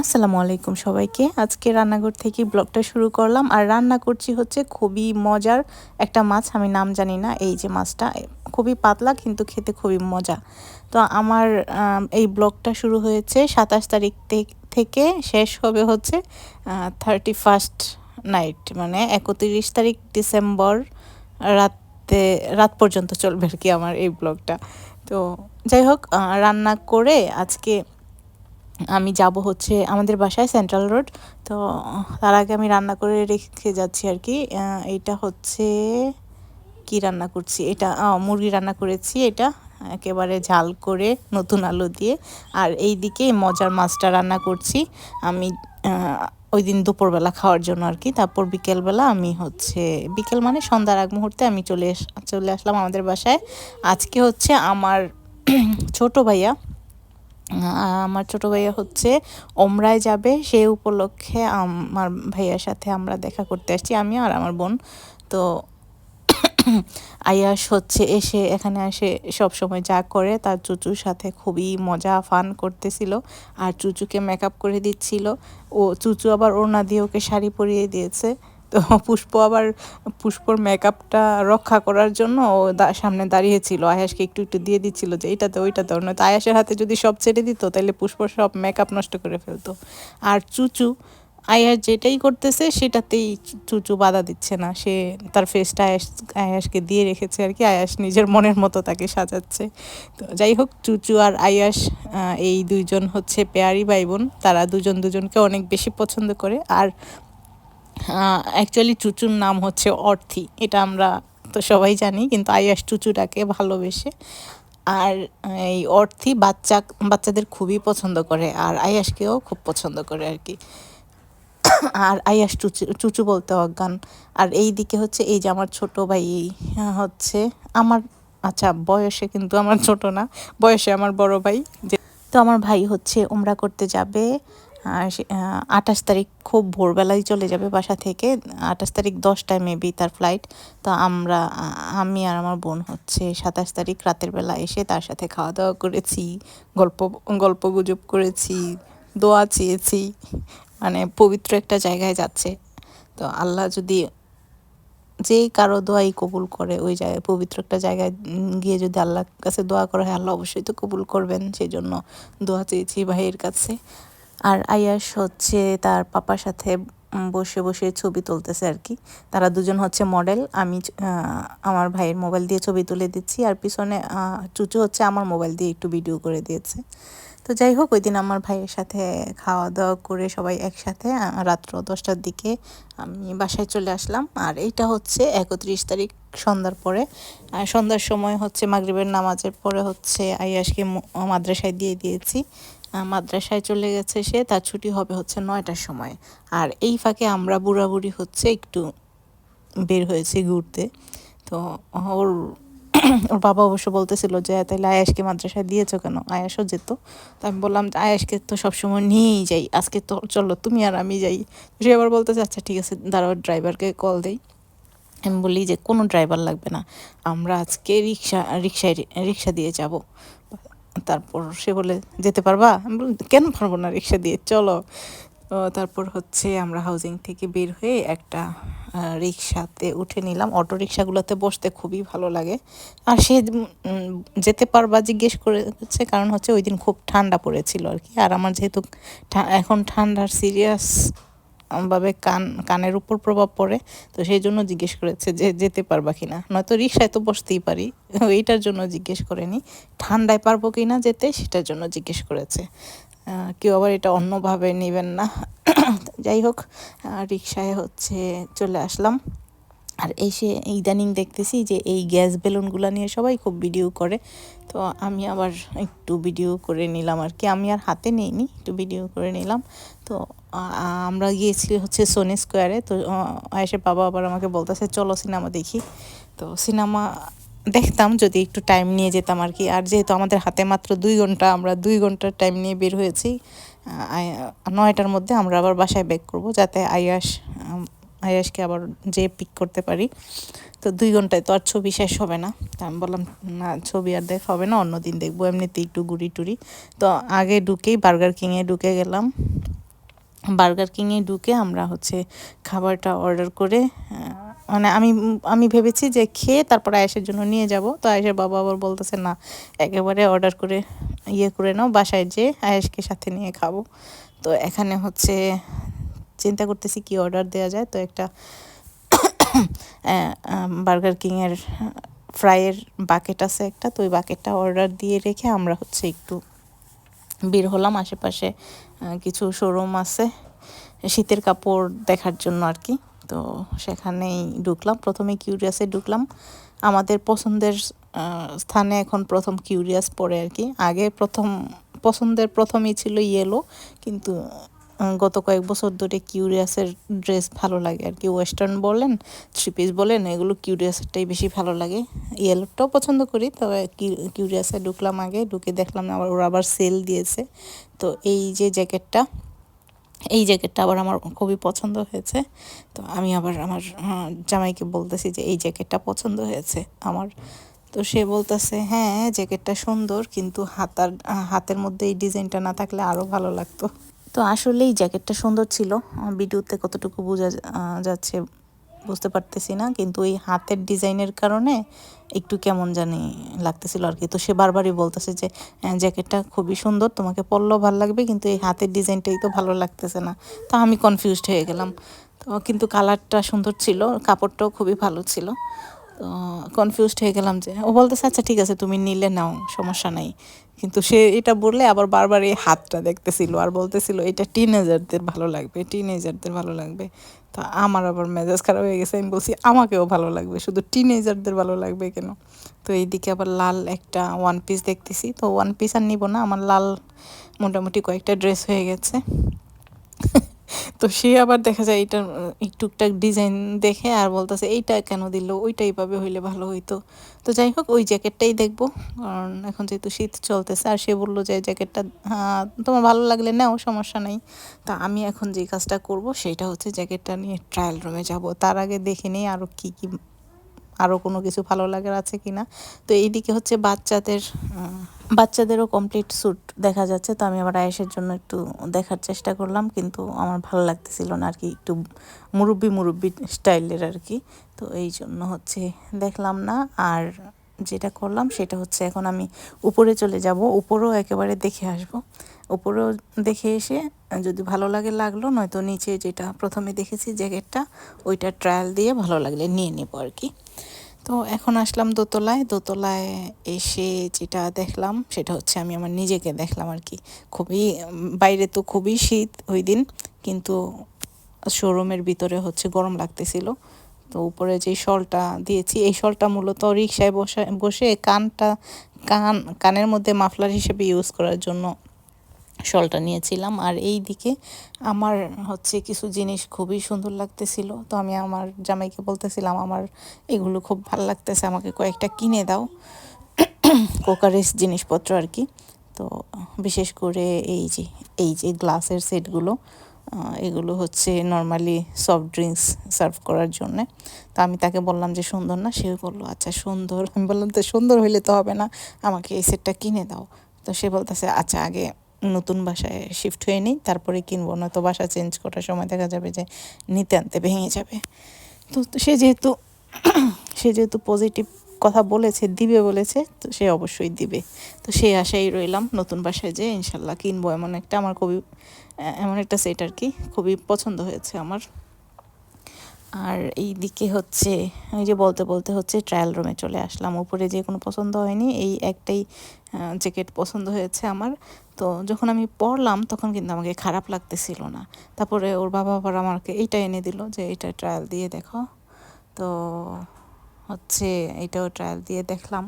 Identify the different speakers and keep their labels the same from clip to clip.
Speaker 1: আসসালামু আলাইকুম সবাইকে। আজকে রান্নাঘর থেকে ব্লগটা শুরু করলাম। আর রান্না করছি হচ্ছে খুবই মজার একটা মাছ, আমি নাম জানি না এই যে মাছটা। খুবই পাতলা কিন্তু খেতে খুবই মজা। তো আমার এই ব্লগটা শুরু হয়েছে সাতাশ তারিখ থেকে। শেষ হবে হচ্ছে থার্টি ফার্স্ট নাইট মানে একত্রিশ তারিখ ডিসেম্বর রাতে, রাত পর্যন্ত চলবে আর কি আমার এই ব্লগটা। তো যাই হোক রান্না করে আজকে আমি যাব হচ্ছে আমাদের বাসায় সেন্ট্রাল রোড তো, তার আগে আমি রান্না করে রেখে যাচ্ছি আর কি এটা হচ্ছে কি রান্না করছি? এটা মুরগি রান্না করেছি এটা, একেবারে ঝাল করে নতুন আলু দিয়ে। আর এই দিকে মজার মাছটা রান্না করছি। আমি ওই দিন দুপুরবেলা খাওয়ার জন্য আর কি তারপর বিকেলবেলা আমি হচ্ছে, বিকেল মানে সন্ধ্যার আগ মুহূর্তে আমি চলে চলে আসলাম আমাদের বাসায়। আজকে হচ্ছে আমার ছোট ভাইয়া আমার ছোট ভাইয়া হচ্ছে ওমরায় যাবে। সেই উপলক্ষে আমার ভাইয়ার সাথে আমরা দেখা করতে আসছি, আমি আর আমার বোন। তো আয়াস হচ্ছে এসে এখানে এসে সব সময় যা করে, তার চুচুর সাথে খুবই মজা, ফান করতেছিল আর চুচুকে মেকআপ করে দিচ্ছিল। ও চুচু আবার ওড়না দিয়ে ওকে শাড়ি পরিয়ে দিয়েছে। তো পুষ্প আবার, পুষ্পর মেকআপটা রক্ষা করার জন্য ও সামনে দাঁড়িয়েছিল। আয়াসকে একটু একটু দিয়ে দিচ্ছিল যে এইটাতে ওইটাতে নয়তো আয়াসের হাতে যদি সব ছেড়ে দিত, তাহলে পুষ্প সব মেকআপ নষ্ট করে ফেলতো। আর চুচু আয়াস যেটাই করতেছে, সেটাতেই চুচু বাধা দিচ্ছে না। সে তার ফেসটা আয়াস আয়াসকে দিয়ে রেখেছে আর কি। আয়াস নিজের মনের মতো তাকে সাজাচ্ছে। তো যাই হোক, চুচু আর আয়াস এই দুইজন হচ্ছে পেয়ারি ভাই বোন। তারা দুজন দুজনকে অনেক বেশি পছন্দ করে। আর অ্যাকচুয়ালি চুচুর নাম হচ্ছে অর্থি, এটা আমরা তো সবাই জানি, কিন্তু আয়াস চুচুটাকে ভালোবেসে। আর এই অর্থি বাচ্চা, বাচ্চাদের খুবই পছন্দ করে, আর আয়াসকেও খুব পছন্দ করে আর কি। আর আয়াস চুচু চুচু বলতে অজ্ঞান। আর এই দিকে হচ্ছে, এই যে আমার ছোটো ভাই হচ্ছে আমার আচ্ছা বয়সে কিন্তু আমার ছোট না, বয়সে আমার বড় ভাই। যে তো আমার ভাই হচ্ছে, উমরা করতে যাবে আঠাশ তারিখ খুব ভোরবেলায় চলে যাবে বাসা থেকে। আঠাশ তারিখ দশটায় মেবি তার ফ্লাইট তো আমরা আমি আর আমার বোন হচ্ছে সাতাশ তারিখ রাতের বেলা এসে তার সাথে খাওয়া দাওয়া করেছি, গল্প গল্প গুজব করেছি, দোয়া চেয়েছি মানে পবিত্র একটা জায়গায় যাচ্ছে। তো আল্লাহ যদি যেই কারও দোয়াই কবুল করে, ওই জায়গায় পবিত্র একটা জায়গায় গিয়ে যদি আল্লাহর কাছে দোয়া করা হয়, আল্লাহ অবশ্যই তো কবুল করবেন। সেই জন্য দোয়া চেয়েছি ভাইয়ের কাছে। আর আয়াস হচ্ছে তার পাপার সাথে বসে বসে ছবি তুলতেছে আর কি। তারা দুজন হচ্ছে মডেল আমি আমার ভাইয়ের মোবাইল দিয়ে ছবি তুলে দিচ্ছি। আর পিছনে চুচু হচ্ছে আমার মোবাইল দিয়ে একটু ভিডিও করে দিয়েছে। তো যাই হোক, ওই দিন আমার ভাইয়ের সাথে খাওয়া দাওয়া করে সবাই একসাথে রাত্র দশটার দিকে আমি বাসায় চলে আসলাম। আর এইটা হচ্ছে একত্রিশ তারিখ সন্ধ্যার পরে। সন্ধ্যার সময় হচ্ছে মাগরিবের নামাজের পরে হচ্ছে আইয়াসকে মাদ্রাসায় দিয়ে দিয়েছি। মাদ্রাসায় চলে গেছে সে, তার ছুটি হবে হচ্ছে নয়টার সময়। আর এই ফাঁকে আমরা বুড়াবুড়ি হচ্ছে একটু বের হয়েছি ঘুরতে। তো ওর ওর বাবা অবশ্য বলতেছিল যে, তাহলে আয়াসকে মাদ্রাসায় দিয়েছ কেন? আয়াসও যেত। তো আমি বললাম যে আয়াসকে তো সবসময় নিয়েই যাই। আজকে তো, চলো, তুমি আর আমি যাই। সে আবার বলতেছে আচ্ছা ঠিক আছে, দাঁড়াও, ড্রাইভারকে কল দেই। আমি বলি যে, কোনো ড্রাইভার লাগবে না। আমরা আজকে রিক্সা, রিক্সায়, রিক্সা দিয়ে যাব। তারপর সে বলে, যেতে পারবা? আমি বলি কেন পারব না রিক্সা দিয়ে? চলো। তারপর হচ্ছে আমরা হাউজিং থেকে বের হয়ে একটা রিক্সাতে উঠে নিলাম। অটো রিক্সাগুলোতে বসতে খুবই ভালো লাগে। আর সে যেতে পারবা জিজ্ঞেস করেছে, কারণ হচ্ছে ওই দিন খুব ঠান্ডা পড়েছিল আর কি। আর আমার যেহেতু এখন ঠান্ডার সিরিয়াস ভাবে কান, কানের উপর প্রভাব পড়ে। তো সেই জন্য জিজ্ঞেস করেছে যে যেতে পারবা কিনা। নয়তো রিক্সায় তো বসতেই পারি। এইটার জন্য জিজ্ঞেস করেনি। ঠান্ডায় পারব কি না যেতে, সেটার জন্য জিজ্ঞেস করেছে। কেউ আবার এটা অন্যভাবে নেবেন না। যাই হোক রিক্সায় হচ্ছে চলে আসলাম। আর এসে ইদানিং দেখতেছি যে এই গ্যাস বেলুনগুলো নিয়ে সবাই খুব ভিডিও করে। তো আমি আবার একটু ভিডিও করে নিলাম আর কি। আমি আর হাতে নিইনি, একটু ভিডিও করে নিলাম। তো আমরা গিয়েছি হচ্ছে সোনি স্কোয়ারে তো আয়েসের বাবা আবার আমাকে বলতেছে, চলো সিনেমা দেখি। তো সিনেমা দেখতাম, যদি একটু টাইম নিয়ে যেতাম আর কি। আর যেহেতু আমাদের হাতে মাত্র দুই ঘণ্টা, আমরা দুই ঘণ্টার টাইম নিয়ে বের হয়েছি নয়টার মধ্যে আমরা আবার বাসায় ব্যাক করব, যাতে আয়াস আয়াসকে আবার যে পিক করতে পারি। তো দুই ঘন্টায় তো আর ছবি শেষ হবে না। তা আমি বললাম, না, ছবি আর দেখা হবে না অন্য দিন দেখব। এমনিতেই একটু গুড়ি টুড়ি তো আগে ঢুকেই বার্গার কিংয়ে ঢুকে গেলাম। বার্গার কিংয়ে ঢুকে আমরা হচ্ছে খাবারটা অর্ডার করে মানে আমি আমি ভেবেছি যে খেয়ে তারপর আয়েসের জন্য নিয়ে যাব। তো আয়েসের বাবা আবার বলতেছে, না, একেবারে অর্ডার করে ইয়ে করে নাও, বাসায় যে আয়েসকে সাথে নিয়ে খাব। তো এখানে হচ্ছে চিন্তা করতেছি কি অর্ডার দেওয়া যায়। তো একটা বার্গার কিংয়ের ফ্রাইয়ের বাকেট আছে একটা। তো ওই বাকেটটা অর্ডার দিয়ে রেখে আমরা হচ্ছে একটু বের হলাম। আশেপাশে কিছু শোরুম আছে। শীতের কাপড় দেখার জন্য আর কি। তো সেখানেই ঢুকলাম। প্রথমে কিউরিয়াসে ঢুকলাম। আমাদের পছন্দের স্থানে এখন প্রথম কিউরিয়াস পড়ে আর কি। আগে প্রথম, পছন্দের প্রথমেই ছিল ইয়েলো কিন্তু গত কয়েক বছর ধরে কিউরিয়াসের ড্রেস ভালো লাগে আর কি। ওয়েস্টার্ন বলেন থ্রি পিস বলেন, এগুলো কিউরিয়াসেরটাই বেশি ভালো লাগে। ইয়েলোটাও পছন্দ করি, তবে কিউরিয়াসে ঢুকলাম আগে, ঢুকে দেখলাম আবার ওরা আবার সেল দিয়েছে। তো এই যে জ্যাকেটটা, এই জ্যাকেটটা আবার আমার খুবই পছন্দ হয়েছে। তো আমি আবার আমার জামাইকে বলতেছি যে, এই জ্যাকেটটা পছন্দ হয়েছে আমার। তো সে বলতেছে হ্যাঁ জ্যাকেটটা সুন্দর, কিন্তু হাতার, হাতের মধ্যে এই ডিজাইনটা না থাকলে আরও ভালো লাগতো। তো আসলেই জ্যাকেটটা সুন্দর ছিল। ভিডিওতে কতটুকু বোঝা যাচ্ছে বুঝতে পারতেছি না। কিন্তু এই হাতের ডিজাইনের কারণে একটু কেমন জানি লাগতেছিল আর কি। তো সে বারবারই বলতেছে যে "হ্যাঁ, জ্যাকেটটা খুবই সুন্দর তোমাকে পরলেও ভালো লাগবে কিন্তু এই হাতের ডিজাইনটাই তো ভালো লাগতেছে না। তো আমি কনফিউজড হয়ে গেলাম। তো কিন্তু কালারটা সুন্দর ছিল কাপড়টাও খুবই ভালো ছিল। তো কনফিউজড হয়ে গেলাম যে ও বলতেছে আচ্ছা ঠিক আছে তুমি নিলে নাও সমস্যা নাই। কিন্তু সে এটা বললে আবার বারবার এই হাতটা দেখতেছিল আর বলতেছিল, এটা টিনেজারদের ভালো লাগবে টিনেজারদের ভালো লাগবে। তা আমার আবার মেজাজ খারাপ হয়ে গেছে, আমি বলছি, আমাকেও ভালো লাগবে, শুধু টিনেজারদের ভালো লাগবে কেন? তো এইদিকে আবার লাল একটা ওয়ান পিস দেখতেছি, তো ওয়ান পিস আর নিব না, আমার লাল মোটামুটি কয়েকটা ড্রেস হয়ে গেছে। তো সে আবার দেখা যায় এটা টুকটাক ডিজাইন দেখে আর বলতেছে, এইটা কেন দিল? ওইটা এইভাবে হইলে ভালো হইতো। তো যাই হোক, ওই জ্যাকেটটাই দেখব। কারণ এখন যেহেতু শীত চলতেছে, আর সে বলল যে জ্যাকেটটা তোমার ভালো লাগলে নাও, সমস্যা নেই। তা আমি এখন যে কাজটা করব, সেটা হচ্ছে জ্যাকেটটা নিয়ে ট্রায়াল রুমে যাব। তার আগে দেখে নেই আরও কী কী আরও কোনো কিছু ভালো লাগার আছে কি না? তো এইদিকে হচ্ছে বাচ্চাদের বাচ্চাদেরও কমপ্লিট স্যুট দেখা যাচ্ছে। তো আমি আবার আয়েসের জন্য একটু দেখার চেষ্টা করলাম, কিন্তু আমার ভালো লাগতেছিল না আর কি একটু মুরব্বি মুরব্বি স্টাইলের আর কি তো এই জন্য হচ্ছে দেখলাম না। আর যেটা করলাম সেটা হচ্ছে এখন আমি উপরে চলে যাব। উপরেও একেবারে দেখে আসব। উপরেও দেখে এসে যদি ভালো লাগে লাগল, নয়তো নিচে যেটা প্রথমে দেখেছি জ্যাকেটটা, ওইটা ট্রায়াল দিয়ে ভালো লাগলে নিয়ে নেব আর কি তো এখন আসলাম দোতলায়। দোতলায় এসে যেটা দেখলাম সেটা হচ্ছে আমি আমার নিজেকে দেখলাম আর কি। খুবই, বাইরে তো খুবই শীত ওই দিন, কিন্তু শোরুমের ভিতরে হচ্ছে গরম লাগতেছিল। তো উপরে যে শলটা দিয়েছি, এই শলটা মূলত রিক্সায় বসে বসে কানটা, কান, কানের মধ্যে মাফলার হিসেবে ইউজ করার জন্য শলটা নিয়েছিলাম। আর এই দিকে আমার হচ্ছে কিছু জিনিস খুবই সুন্দর লাগতেছিল। তো আমি আমার জামাইকে বলতেছিলাম, আমার এগুলো খুব ভালো লাগতেছে, আমাকে কয়েকটা কিনে দাও। কোকারেস জিনিসপত্র আর কি। তো বিশেষ করে এই যে এই যে গ্লাসের সেটগুলো এগুলো হচ্ছে নর্মালি সফট ড্রিঙ্কস সার্ভ করার জন্যে। তো আমি তাকে বললাম যে, সুন্দর না? সে বলল আচ্ছা সুন্দর। আমি বললাম, তো সুন্দর হইলে তো হবে না, আমাকে এই সেটটা কিনে দাও। তো সে বলতেছে আচ্ছা আগে নতুন বাসায় শিফট হয়ে নিই, তারপরে কিনবো, নয়তো বাসা চেঞ্জ করার সময় দেখা যাবে যে নিতে আনতে ভেঙে যাবে। তো তো সে যেহেতু সে যেহেতু পজিটিভ কথা বলেছে, দিবে বলেছে, তো সে অবশ্যই দিবে। তো সেই আশাই রইলাম নতুন বাসায় যে ইনশাল্লাহ কিনবো, এমন একটা আমার খুবই, এমন একটা সেট আর কি, খুবই পছন্দ হয়েছে আমার। আর এই দিকে হচ্ছে, ওই যে বলতে বলতে হচ্ছে ট্রায়াল রুমে চলে আসলাম। উপরে যে কোনো পছন্দ হয়নি, এই একটাই জ্যাকেট পছন্দ হয়েছে আমার। তো যখন আমি পড়লাম, তখন কিন্তু আমাকে খারাপ লাগতেছিল না। তারপরে ওর বাবা আবার আমাকে এইটা এনে দিল যে এটা ট্রায়াল দিয়ে দেখো। তো হচ্ছে এটাও ট্রায়াল দিয়ে দেখলাম।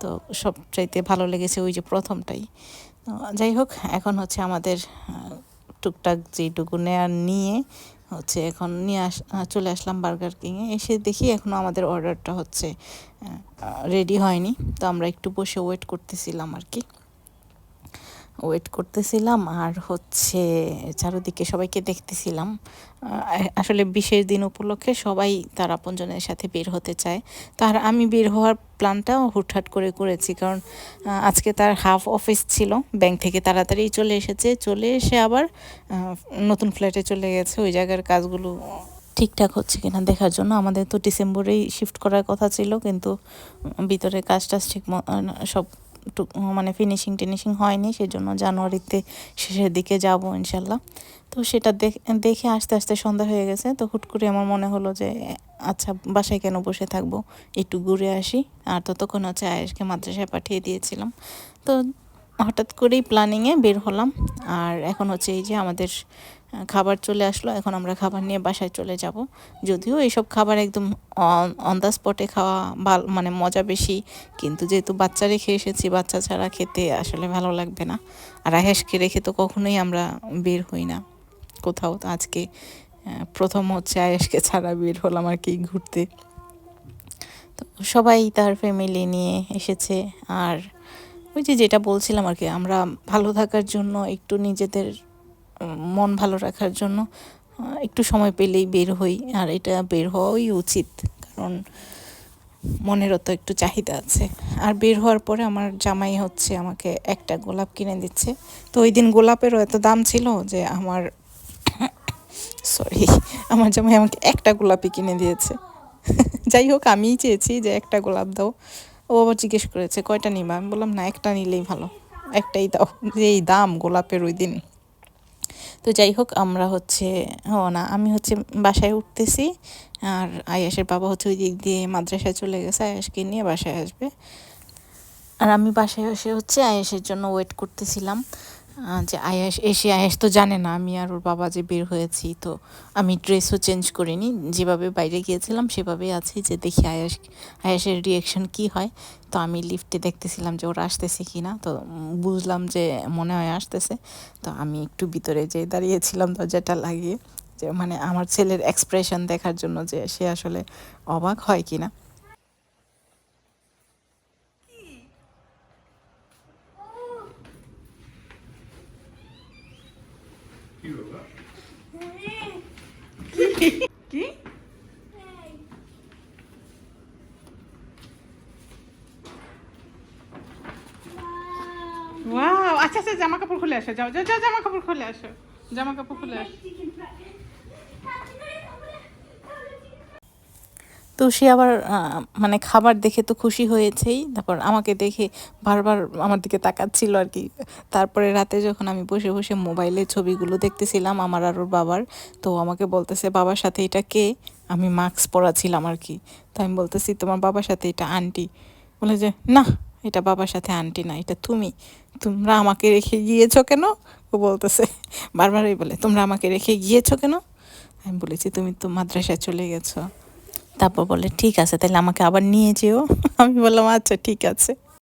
Speaker 1: তো সবচাইতে ভালো লেগেছে ওই যে প্রথমটাই। তো যাই হোক, এখন হচ্ছে আমাদের টুকটাক যেটুকু নেয়ার নিয়ে হচ্ছে এখন নিয়ে আস চলে আসলাম বার্গার কিংয়ে এসে দেখি এখনও আমাদের অর্ডারটা হচ্ছে রেডি হয়নি। তো আমরা একটু বসে ওয়েট করতেছিলাম আর কি। ওয়েট করতেছিলাম আর হচ্ছে চারোদিকে সবাইকে দেখতেছিলাম। আসলে বিশেষ দিন উপলক্ষে সবাই তার আপনজনের সাথে বের হতে চায়। তার আমি বের হওয়ার প্ল্যানটাও হুটহাট করে করেছি কারণ আজকে তার হাফ অফিস ছিল। ব্যাংক থেকে তাড়াতাড়ি চলে এসেছে। চলে এসে আবার নতুন ফ্ল্যাটে চলে গেছে। ওই জায়গার কাজগুলো ঠিকঠাক হচ্ছে কিনা দেখার জন্য। আমাদের তো ডিসেম্বরেই শিফট করার কথা ছিল, কিন্তু ভিতরে কাজ টাজ ঠিক সব মানে ফিনিশিং টিনিশিং হয়নি, সেজন্য জানুয়ারিতে শেষের দিকে যাব ইনশাল্লাহ। তো সেটা দেখ- আস্তে আস্তে সন্ধ্যা হয়ে গেছে, তো হুট করে আমার মনে হলো যে আচ্ছা বাসায় কেন বসে থাকব? একটু ঘুরে আসি, আর ততক্ষণ হচ্ছে আয়েশকে মাদ্রাসায় পাঠিয়ে দিয়েছিলাম। তো হঠাৎ করেই প্ল্যানিংয়ে বের হলাম, আর এখন হচ্ছে এই যে আমাদের খাবার চলে আসলো, এখন আমরা খাবার নিয়ে বাসায় চলে যাব। যদিও এইসব খাবার একদম অন দ্য স্পটে খাওয়া ভালো মানে মজা বেশি, কিন্তু যেহেতু বাচ্চা রেখে এসেছি, বাচ্চা ছাড়া খেতে আসলে ভালো লাগবে না। আর আহেসকে রেখে তো কখনোই আমরা বের হই না। কোথাও তো আজকে প্রথম হচ্ছে আয়েশকে ছাড়া বের হলাম আর কি ঘুরতে। তো সবাই তার ফ্যামিলি নিয়ে এসেছে। আর ওই যে যেটা বলছিলাম আর কি, আমরা ভালো থাকার জন্য একটু নিজেদের মন ভালো রাখার জন্য একটু সময় পেলেই বের হই, আর এটা বের হওয়াই উচিত, কারণ মনেরও তো একটু চাহিদা আছে। আর বের হওয়ার পরে আমার জামাই হচ্ছে আমাকে একটা গোলাপ কিনে দিচ্ছে। তো ওই দিন গোলাপেরও এত দাম ছিল যে আমার সরি আমার জামাই আমাকে একটা গোলাপই কিনে দিয়েছে। যাই হোক, আমিই চেয়েছি যে একটা গোলাপ দাও। ও আবার জিজ্ঞেস করেছে, কয়টা নিবা? আমি বললাম, না, একটা নিলেই ভালো, একটাই দাও। যে এই দাম গোলাপের ওই দিন। তো যাই হোক, আমরা হচ্ছে, ও না, আমি হচ্ছে বাসায় উঠতেছি আর আয়াসের বাবা হচ্ছে ওই দিক দিয়ে মাদ্রাসায় চলে গেছে, আয়াসকে নিয়ে বাসায় আসবে। আর আমি বাসায় এসে হচ্ছে আয়াসের জন্য ওয়েট করতেছিলাম। যে আয়েশ এসে আয়েশ তো জানে না, আমি আর ওর বাবা যে বের হয়েছি, তো আমি ড্রেসও চেঞ্জ করিনি। যেভাবে বাইরে গিয়েছিলাম, সেভাবেই আছি যে দেখি আয়েশ আয়েশের রিয়েকশন কি হয়। তো আমি লিফটে দেখতেছিলাম যে ওরা আসতেছে কি না তো বুঝলাম যে মনে হয় আসতেছে। তো আমি একটু ভিতরে যেয়ে দাঁড়িয়েছিলাম দরজাটা লাগিয়ে, যে মানে আমার ছেলের এক্সপ্রেশন দেখার জন্য যে সে আসলে অবাক হয় কি না কি? ওয়াও আচ্ছা আচ্ছা জামা কাপড় খুলে আসো যাও যাও যাও জামা কাপড় খুলে আসো জামা কাপড় খুলে আসো। তো সে আবার মানে খাবার দেখে তো খুশি হয়েছেই। তারপর আমাকে দেখে বারবার আমার দিকে তাকাচ্ছিল আর কি। তারপরে রাতে যখন আমি বসে বসে মোবাইলে ছবিগুলো দেখতেছিলাম আমার আর ওর বাবার, তো আমাকে বলতেছে, বাবার সাথে এটা কে? আমি মাস্ক পরাছিলাম আর কি। তো আমি বলতেছি, তোমার বাবার সাথে এটা আন্টি। বলে যে, না, এটা বাবার সাথে আন্টি না, এটা তুমি। তোমরা আমাকে রেখে গিয়েছো কেন? ও বলতেছে বারবারই বলে, তোমরা আমাকে রেখে গিয়েছো কেন? আমি বলেছি, তুমি তো মাদ্রাসায় চলে গেছো। তারপর বলে ঠিক আছে তাহলে আমাকে আবার নিয়ে যেও। আমি বললাম আচ্ছা ঠিক আছে।